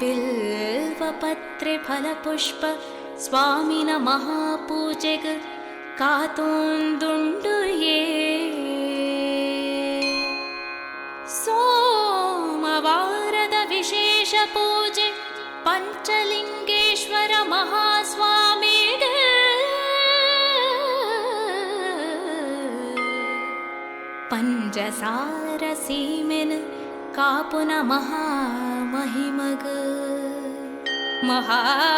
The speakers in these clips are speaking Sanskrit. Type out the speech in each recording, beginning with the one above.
बिल्वपत्रिफलपुष्प स्वामिन महापूजे कातुन्दुण्डुये। सोमवारद विशेषपूजे पञ्चलिङ्गेश्वर महास्वामी पञ्चसारसीमिन् कापुन महा महिमग। हामग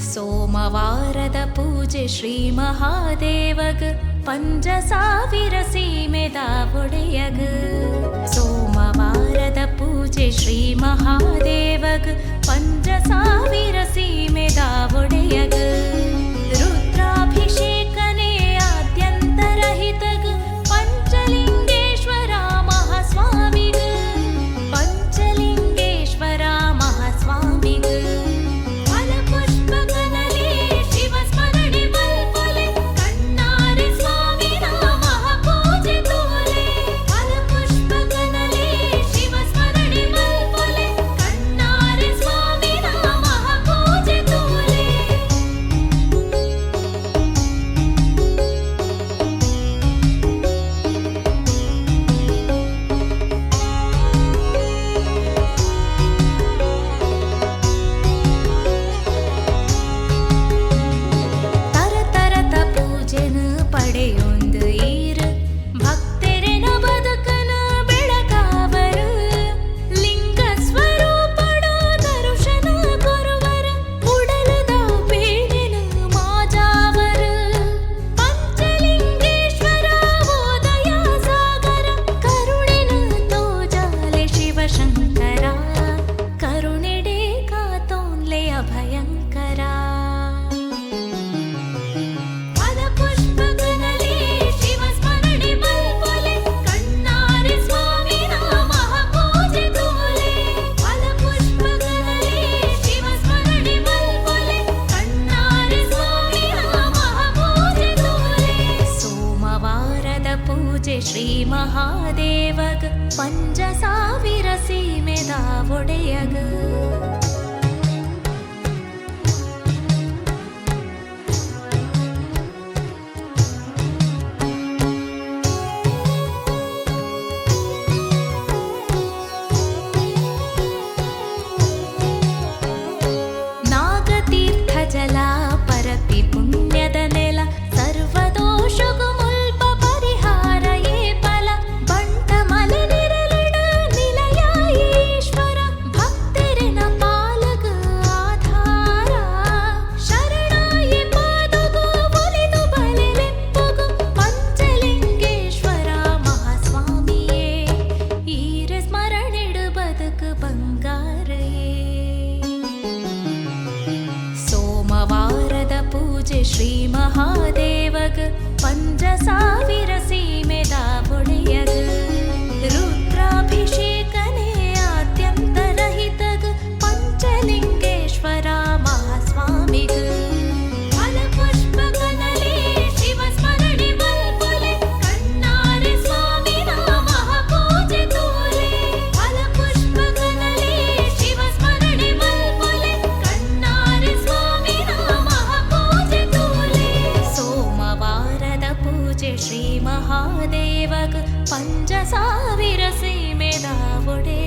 सोमवारद पूजे श्रीमहादेवग। பஞ்ச ಸಾವಿರ ಸೀಮೆದಾವುಡೆಯಗ ಸೋಮವಾರದ ಪೂಜೆ ಶ್ರೀ ಮಹಾದೇವಗ ಪಂಚ श्रीमहादेवग पञ्चसाविरसीमेधा वोडयग श्री पञ्चसाविरसि ದೇವಗ ಪಂಚ ಸಾವಿರ ಸೀಮೆ ದಾವುಡೆ